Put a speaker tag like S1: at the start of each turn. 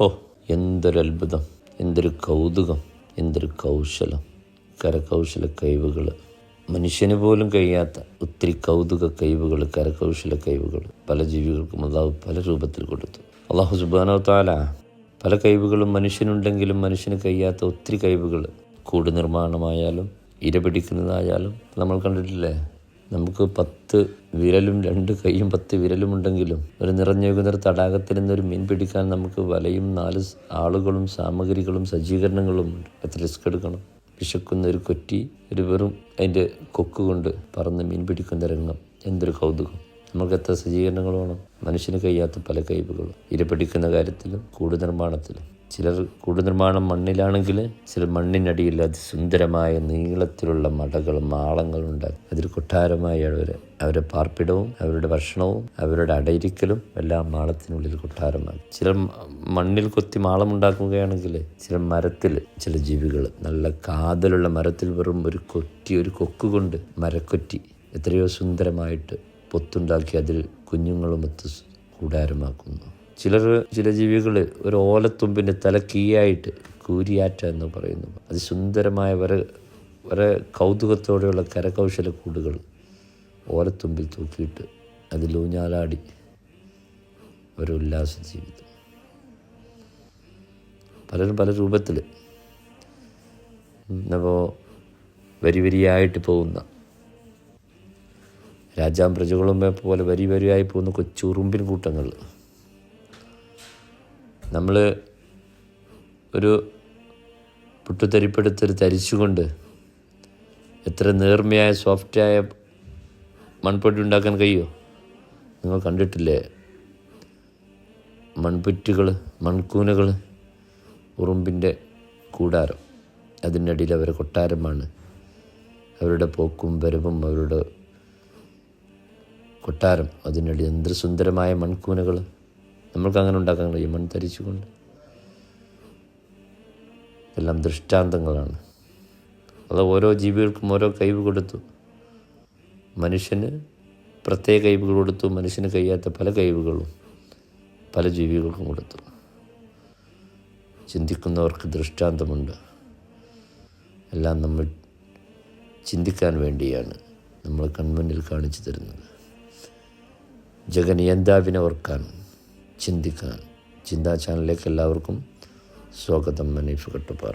S1: ഹോ എന്തൊരു അത്ഭുതം എന്തൊരു കൗതുകം എന്തൊരു കൗശലം കരകൗശല കഴിവുകൾ മനുഷ്യന് പോലും കഴിയാത്ത ഒത്തിരി കൗതുക കഴിവുകൾ കരകൗശല കഴിവുകൾ പല ജീവികൾക്കും അള്ളാഹു പല രൂപത്തിൽ കൊടുത്തു. അള്ളാഹു സുബാനോ താല പല കഴിവുകളും മനുഷ്യനുണ്ടെങ്കിലും മനുഷ്യന് കഴിയാത്ത ഒത്തിരി കഴിവുകൾ കൂട് നിർമ്മാണമായാലും ഇരപിടിക്കുന്നതായാലും നമ്മൾ കണ്ടിട്ടില്ലേ? നമുക്ക് പത്ത് വിരലും രണ്ട് കൈയും പത്ത് വിരലും ഉണ്ടെങ്കിലും ഒരു നിറഞ്ഞൊഴുകുന്ന തടാകത്തിൽ നിന്നൊരു മീൻ പിടിക്കാൻ നമുക്ക് വലയും നാല് ആളുകളും സാമഗ്രികളും സജ്ജീകരണങ്ങളും ഉണ്ട്. എത്ര റിസ്ക് എടുക്കണം. വിശക്കുന്ന ഒരു കൊറ്റി ഒരു വെറും അതിന്റെ കൊക്ക് കൊണ്ട് പറന്ന് മീൻ പിടിക്കുന്ന രംഗം. എന്തൊരു കൗതുകം. നമുക്ക് എത്ര സജ്ജീകരണങ്ങൾ വേണം? മനുഷ്യന് കഴിയാത്ത പല കഴിവുകളും. ഇരപിടിക്കുന്ന കാര്യത്തിലും കൂട് നിർമ്മാണത്തിലും. ചിലർ കൂട് നിർമ്മാണം മണ്ണിലാണെങ്കിൽ ചിലർ മണ്ണിനടിയിൽ അതിസുന്ദരമായ നീളത്തിലുള്ള മടകളും മാളങ്ങളും ഉണ്ടാകും അതിൽ കൊട്ടാരമായി അവർ അവരുടെ പാർപ്പിടവും അവരുടെ ഭക്ഷണവും അവരുടെ അടയിരിക്കലും എല്ലാം മാളത്തിനുള്ളിൽ കൊട്ടാരമാണ് ചില മണ്ണിൽ കൊത്തി മാളമുണ്ടാക്കുകയാണെങ്കിൽ ചില മരത്തിൽ ചില ജീവികൾ നല്ല കാതലുള്ള മരത്തിൽ വെറും ഒരു കൊറ്റി ഒരു കൊക്ക് കൊണ്ട് മരക്കൊറ്റി എത്രയോ സുന്ദരമായിട്ട് പൊത്തുണ്ടാക്കി അതിൽ കുഞ്ഞുങ്ങളുമൊത്ത് കൂടാരമാക്കുന്നു. ചിലർ ചില ജീവികൾ ഒരു ഓലത്തുമ്പിന്റെ തല കീയായിട്ട് കൂരിയാറ്റ എന്ന് പറയുന്നു. അതിസുന്ദരമായ വരെ വരെ കൗതുകത്തോടെയുള്ള കരകൗശല കൂടുകൾ ഓലത്തുമ്പിൽ തൂക്കിയിട്ട് അതിൽ ഊഞ്ഞാലാടി ഒരു ഉല്ലാസ ജീവിതം. പലരും പല രൂപത്തിൽ അപ്പോൾ വരി വരിയായിട്ട് പോകുന്ന രാജാം പ്രജകളും പോലെ വരി വരിയായി പോകുന്ന കൊച്ചുറുമ്പിൻ കൂട്ടങ്ങൾ നമ്മൾ ഒരു പുട്ടുതരിപ്പെടുത്തൊരു തരിച്ചുകൊണ്ട് എത്ര നേർമയായ സോഫ്റ്റായ മൺപൊട്ടി ഉണ്ടാക്കാൻ കഴിയുമോ നിങ്ങൾ കണ്ടിട്ടില്ലേ? മൺപുറ്റുകൾ മൺകൂനകൾ ഉറുമ്പിന്റെ കൂടാരം. അതിന്റെ അടിയിൽ അവരെ കൊട്ടാരമാണ്. അവരുടെ പോക്കും വരവും അവരുടെ കൊട്ടാരം. അതിനടി എന്തൊരു സുന്ദരമായ മൺകൂനകൾ നമ്മൾക്ക് അങ്ങനെ ഉണ്ടാക്കാൻ കഴിയും. മൺ ധരിച്ചുകൊണ്ട്. എല്ലാം ദൃഷ്ടാന്തങ്ങളാണ്. അത് ഓരോ ജീവികൾക്കും ഓരോ കൈവ് കൊടുത്തു. മനുഷ്യന് പ്രത്യേക കഴിവുകൾ കൊടുത്തു. മനുഷ്യന് കഴിയാത്ത പല കഴിവുകളും പല ജീവികൾക്കും കൊടുത്തു. ചിന്തിക്കുന്നവർക്ക് ദൃഷ്ടാന്തമുണ്ട്. എല്ലാം നമ്മൾ ചിന്തിക്കാൻ വേണ്ടിയാണ് നമ്മൾ കൺമുന്നിൽ കാണിച്ചു തരുന്നത്. ജഗനിയന്താവിനെ ഓർക്കാൻ ചിന്തിക്കാൻ ചിന്താ ചാനലിലേക്ക് എല്ലാവർക്കും സ്വാഗതം. മനീഷ് കട്ടുപാറ